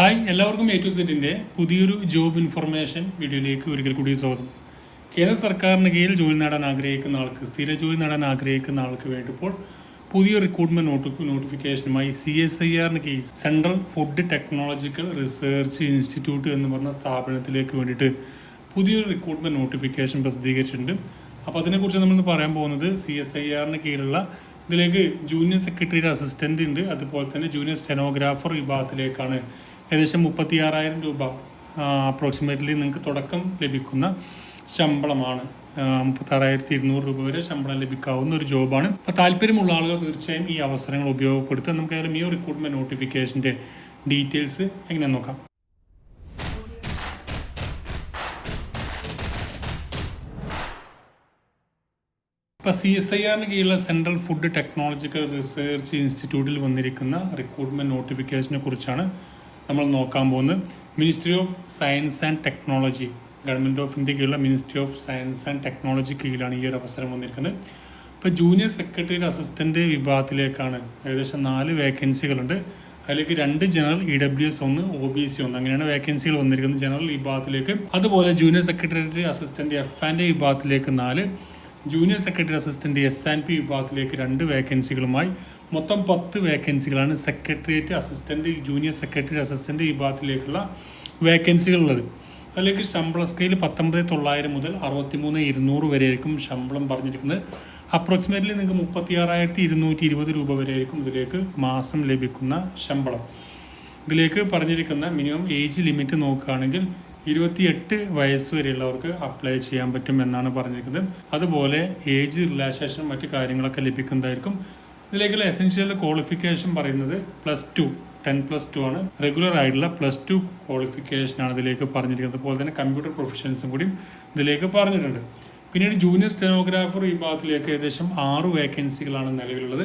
Hi എല്ലാവർക്കും A to സെറ്റിന്റെ പുതിയൊരു ജോബ് ഇൻഫർമേഷൻ വീഡിയോയിലേക്ക് ഒരിക്കൽ കൂടി സ്വാഗതം. കേന്ദ്ര സർക്കാരിന് കീഴിൽ ജോലി നേടാൻ ആഗ്രഹിക്കുന്ന ആൾക്ക് സ്ഥിര ജോലി നേടാൻ ആഗ്രഹിക്കുന്ന ആൾക്ക് വേണ്ടി ഇപ്പോൾ പുതിയ റിക്രൂട്ട്മെന്റ് നോട്ടി നോട്ടിഫിക്കേഷനുമായി സി എസ് ഐ ആറിന് കീഴിൽ central food technological research institute എന്ന് പറഞ്ഞ സ്ഥാപനത്തിലേക്ക് വേണ്ടിയിട്ട് പുതിയൊരു റിക്രൂട്ട്മെന്റ് നോട്ടിഫിക്കേഷൻ പ്രസിദ്ധീകരിച്ചിട്ടുണ്ട്. അപ്പോൾ അതിനെക്കുറിച്ച് നമ്മൾ പറയാൻ പോകുന്നത് സി എസ് ഐ ആറിന് കീഴിലുള്ള ഇതിലേക്ക് ജൂനിയർ സെക്രട്ടറിയുടെ അസിസ്റ്റന്റ് ഉണ്ട്. അതുപോലെ തന്നെ ജൂനിയർ സ്റ്റെനോഗ്രാഫർ വിഭാഗത്തിലേക്കാണ് ഏകദേശം മുപ്പത്തി ആറായിരം രൂപ അപ്രോക്സിമേറ്റ്ലി നിങ്ങൾക്ക് തുടക്കം ലഭിക്കുന്ന ശമ്പളമാണ്. മുപ്പത്താറായിരത്തി ഇരുന്നൂറ് രൂപ വരെ ശമ്പളം ലഭിക്കാവുന്ന ഒരു ജോബാണ്. അപ്പോൾ താല്പര്യമുള്ള ആളുകൾ തീർച്ചയായും ഈ അവസരങ്ങൾ ഉപയോഗപ്പെടുത്തുക. നമുക്ക് ഏതായാലും ഈ റിക്രൂട്ട്മെന്റ് നോട്ടിഫിക്കേഷന്റെ ഡീറ്റെയിൽസ് എങ്ങനെ നോക്കാം? ഇപ്പോൾ സി എസ് ഐ ആറിന് കീഴിലുള്ള സെൻട്രൽ ഫുഡ് ടെക്നോളജിക്കൽ റിസർച്ച് ഇൻസ്റ്റിറ്റ്യൂട്ടിൽ വന്നിരിക്കുന്ന റിക്രൂട്ട്മെന്റ് നോട്ടിഫിക്കേഷനെ കുറിച്ചാണ് നമ്മൾ നോക്കാൻ പോകുന്നത് ministry of science and technology government of India കീഴിലുള്ള ministry of science and technology കീഴിലാണ് ഈ ഒരു അവസരം വന്നിരിക്കുന്നത്. ഇപ്പോൾ ജൂനിയർ സെക്രട്ടറി അസിസ്റ്റന്റ് വിഭാഗത്തിലേക്കാണ് ഏകദേശം നാല് വേക്കൻസികളുണ്ട് അതിലേക്ക് രണ്ട് ജനറൽ ഇ ഡബ്ല്യു എസ് ഒന്ന് ഒ ബി സി ഒന്ന്. അങ്ങനെയാണ് വേക്കൻസികൾ വന്നിരിക്കുന്നത് ജനറൽ വിഭാഗത്തിലേക്ക്. അതുപോലെ junior secretary assistant F and വിഭാഗത്തിലേക്ക് നാല്. Junior secretary assistant S and P വിഭാഗത്തിലേക്ക് രണ്ട് വേക്കൻസികളുമായി മൊത്തം പത്ത് വേക്കൻസികളാണ് secretariat assistant junior secretary assistant വിഭാഗത്തിലേക്കുള്ള വേക്കൻസികളുള്ളത് അതിലേക്ക് ശമ്പള സ്കെയിൽ പത്തൊമ്പത് തൊള്ളായിരം മുതൽ അറുപത്തിമൂന്ന് ഇരുന്നൂറ് വരെയായിരിക്കും ശമ്പളം പറഞ്ഞിരിക്കുന്നത്. അപ്രോക്സിമേറ്റ്ലി നിങ്ങൾക്ക് മുപ്പത്തി ആറായിരത്തി ഇരുന്നൂറ്റി ഇരുപത് രൂപ വരെയായിരിക്കും ഇതിലേക്ക് മാസം ലഭിക്കുന്ന ശമ്പളം. ഇതിലേക്ക് പറഞ്ഞിരിക്കുന്ന മിനിമം ഏജ് ലിമിറ്റ് നോക്കുകയാണെങ്കിൽ ഇരുപത്തിയെട്ട് വയസ്സ് വരെയുള്ളവർക്ക് അപ്ലൈ ചെയ്യാൻ പറ്റും എന്നാണ് പറഞ്ഞിരിക്കുന്നത്. അതുപോലെ ഏജ് റിലാക്സേഷൻ മറ്റു കാര്യങ്ങളൊക്കെ ലഭിക്കുന്നതായിരിക്കും. ഇതിലേക്കുള്ള എസെൻഷ്യൽ ക്വാളിഫിക്കേഷൻ പറയുന്നത് plus two ten plus two ആണ്. റെഗുലർ ആയിട്ടുള്ള പ്ലസ് ടു ക്വാളിഫിക്കേഷനാണ് ഇതിലേക്ക് പറഞ്ഞിരിക്കുന്നത്. അതുപോലെ തന്നെ കമ്പ്യൂട്ടർ പ്രൊഫഷൻസും കൂടി ഇതിലേക്ക് പറഞ്ഞിട്ടുണ്ട്. പിന്നീട് ജൂനിയർ സ്റ്റെനോഗ്രാഫർ വിഭാഗത്തിലേക്ക് ഏകദേശം ആറ് വേക്കൻസികളാണ് നിലവിലുള്ളത്.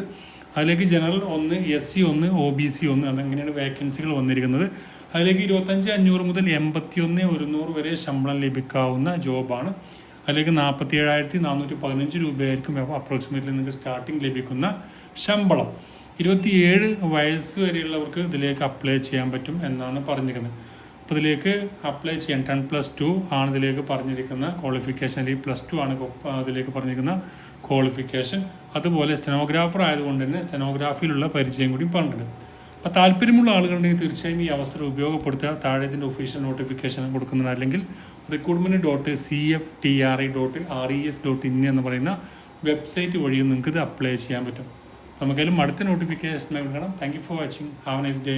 അതിലേക്ക് ജനറൽ ഒന്ന് എസ് സി ഒന്ന് ഒ ബി സി ഒന്ന് അതങ്ങനെയാണ് വേക്കൻസികൾ വന്നിരിക്കുന്നത്. അതിലേക്ക് ഇരുപത്തഞ്ച് അഞ്ഞൂറ് മുതൽ എൺപത്തി ഒന്ന് ഒരുന്നൂറ് വരെ ശമ്പളം ലഭിക്കാവുന്ന ജോബാണ്. അതിലേക്ക് നാൽപ്പത്തി ഏഴായിരത്തി നാനൂറ്റി പതിനഞ്ച് രൂപയായിരിക്കും അപ്രോക്സിമേറ്റ്ലി നിങ്ങൾക്ക് സ്റ്റാർട്ടിംഗ് ലഭിക്കുന്ന ശമ്പളം. ഇരുപത്തിയേഴ് വയസ്സ് വരെയുള്ളവർക്ക് ഇതിലേക്ക് അപ്ലൈ ചെയ്യാൻ പറ്റും എന്നാണ് പറഞ്ഞിരിക്കുന്നത്. അപ്പോൾ ഇതിലേക്ക് അപ്ലൈ ചെയ്യാൻ ടെൻ പ്ലസ് ടു ആണ് ഇതിലേക്ക് പറഞ്ഞിരിക്കുന്ന ക്വാളിഫിക്കേഷൻ അല്ലെങ്കിൽ പ്ലസ് ടു ആണ് അതിലേക്ക് പറഞ്ഞിരിക്കുന്ന ക്വാളിഫിക്കേഷൻ അതുപോലെ സ്റ്റെനോഗ്രാഫർ ആയതുകൊണ്ട് തന്നെ സ്റ്റെനോഗ്രാഫിയിലുള്ള പരിചയം കൂടി പറഞ്ഞിട്ടുണ്ട്. അപ്പോൾ താല്പര്യമുള്ള ആളുകളുണ്ടെങ്കിൽ തീർച്ചയായും ഈ അവസരം ഉപയോഗപ്പെടുത്തുക. താഴെ ഇതിന്റെ ഒഫീഷ്യൽ നോട്ടിഫിക്കേഷൻ കൊടുക്കുന്നത് അല്ലെങ്കിൽ recruitment dot C F T R I dot R E S dot in എന്ന് പറയുന്ന വെബ്സൈറ്റ് വഴിയും നിങ്ങൾക്ക് ഇത് അപ്ലൈ ചെയ്യാൻ പറ്റും. നമുക്കെല്ലാം അടുത്ത നോട്ടിഫിക്കേഷൻ നൽകണം thank you for watching have nice day